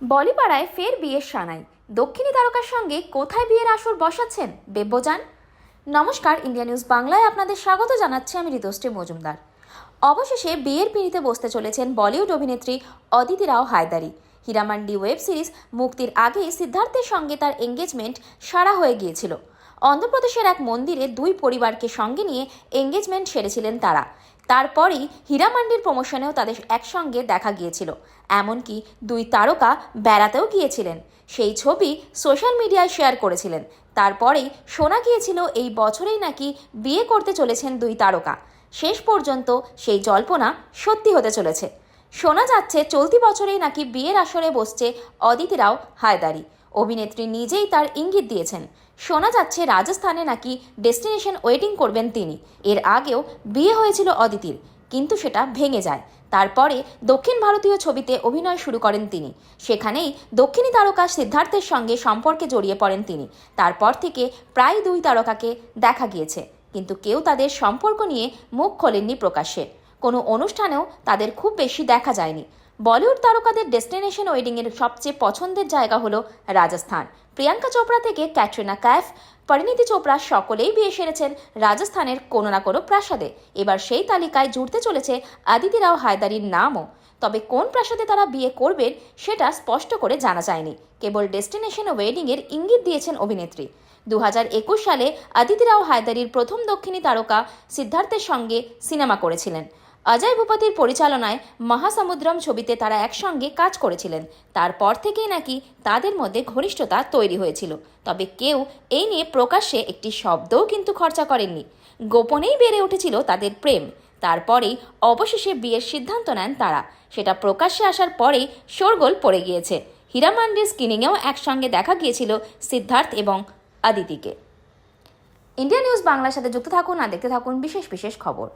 বলিপাড়ায় ফের বিয়ের সানাই। দক্ষিণী তারকার সঙ্গে কোথায় বিয়ের আসর বসাচ্ছেন বেব্যজান? নমস্কার, ইন্ডিয়া নিউজ বাংলায় আপনাদের স্বাগত জানাচ্ছি আমি ঋতুশ্রী মজুমদার। অবশেষে বিয়ের পিঁড়িতে বসতে চলেছেন বলিউড অভিনেত্রী অদিতি রাও হায়দারি। হীরামান্ডি ওয়েব সিরিজ মুক্তির আগেই সিদ্ধার্থের সঙ্গে তার এঙ্গেজমেন্ট সারা হয়ে গিয়েছিল। অন্ধ্রপ্রদেশের এক মন্দিরে দুই পরিবারকে সঙ্গে নিয়ে এঙ্গেজমেন্ট সেরেছিলেন তারা। তারপরই হীরামান্ডির প্রমোশনেও তাদের একসঙ্গে দেখা গিয়েছিল। এমনকি দুই তারকা বেড়াতেও গিয়েছিলেন। সেই ছবি সোশ্যাল মিডিয়ায় শেয়ার করেছিলেন। তারপরেই শোনা গিয়েছিল এই বছরেই নাকি বিয়ে করতে চলেছেন দুই তারকা। শেষ পর্যন্ত সেই জল্পনা সত্যি হতে চলেছে। শোনা যাচ্ছে, চলতি বছরেই নাকি বিয়ের আসরে বসছে অদিতিরাও হায়দারি। অভিনেত্রী নিজেই তার ইঙ্গিত দিয়েছেন। শোনা যাচ্ছে রাজস্থানে নাকি ডেস্টিনেশন ওয়েটিং করবেন তিনি। এর আগেও বিয়ে হয়েছিল অদিতির, কিন্তু সেটা ভেঙে যায়। তারপরে দক্ষিণ ভারতীয় ছবিতে অভিনয় শুরু করেন তিনি। সেখানেই দক্ষিণী তারকা সিদ্ধার্থের সঙ্গে সম্পর্কে জড়িয়ে পড়েন তিনি। তারপর থেকে প্রায় দুই তারকাকে দেখা গিয়েছে, কিন্তু কেউ তাদের সম্পর্ক নিয়ে মুখ খোলেননি প্রকাশ্যে। কোনো অনুষ্ঠানেও তাদের খুব বেশি দেখা যায়নি। বলিউড তারকাদের ডেস্টিনেশন ওয়েডিংয়ের সবচেয়ে পছন্দের জায়গা হলো রাজস্থান। প্রিয়াঙ্কা চোপড়া থেকে ক্যাটরিনা ক্যাফ, পরিণীতি চোপড়া সকলেই বিয়ে সেরেছেন রাজস্থানের কোনো না কোনো প্রাসাদে। এবার সেই তালিকায় জুড়তে চলেছে আদিতি রাও হায়দারির নামও। তবে কোন প্রাসাদে তারা বিয়ে করবেন সেটা স্পষ্ট করে জানা যায়নি। কেবল ডেস্টিনেশন ওয়েডিংয়ের ইঙ্গিত দিয়েছেন অভিনেত্রী। দু হাজার একুশ সালে আদিতি রাও হায়দারির প্রথম দক্ষিণী তারকা সিদ্ধার্থের সঙ্গে সিনেমা করেছিলেন। অজয় ভূপতির পরিচালনায় মহাসমুদ্রম ছবিতে তারা একসঙ্গে কাজ করেছিলেন। তারপর থেকেই নাকি তাদের মধ্যে ঘনিষ্ঠতা তৈরি হয়েছিল। তবে কেউ এই নিয়ে প্রকাশ্যে একটি শব্দও কিন্তু খরচা করেননি। গোপনেই বেড়ে উঠেছিল তাদের প্রেম। তারপরেই অবশেষে বিয়ের সিদ্ধান্ত নেন তারা। সেটা প্রকাশ্যে আসার পরেই শোরগোল পড়ে গিয়েছে। হীরামান্ডির স্ক্রিনিংয়েও একসঙ্গে দেখা গিয়েছিল সিদ্ধার্থ এবং আদিতিকে। ইন্ডিয়া নিউজ বাংলার সাথে যুক্ত থাকুন আর দেখতে থাকুন বিশেষ বিশেষ খবর।